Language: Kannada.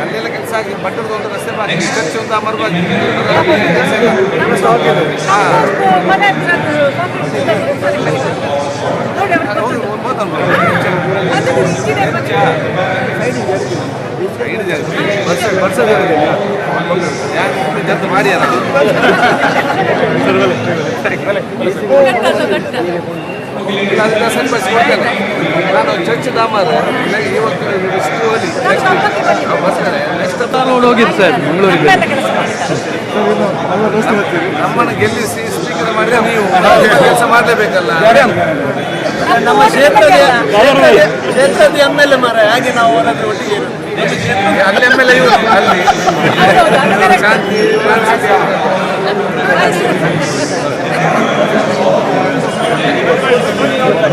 ಅಲ್ಲೆಲ್ಲ ಕೆಲಸ ಆಗಿ ಬಟ್ಟದ ಒಂದು ರಸ್ತೆ ಬಾಕಿ ಚರ್ಚ್ ಒಂದು ಅಮರವಾಗಿ ನಾನು ಚರ್ಚ್. ನಮ್ಮನ್ನು ಗೆಲ್ಲಿಸಿ ಸ್ಪೀಕರ್ ಮಾಡಿದ್ರೆ ನೀವು ಕೆಲಸ ಮಾಡಲೇಬೇಕಲ್ಲ ನಮ್ಮ ಕ್ಷೇತ್ರದ ಕ್ಷೇತ್ರದ ಎಂ ಎಲ್ ಎ ಮಾರ ಹಾಗೆ ನಾವು ಅವರತ್ರ ಒಟ್ಟಿಗೆ ಅಲ್ಲಿ ಎಂ ಎಲ್ ಎ ಇವರು ಅಲ್ಲಿ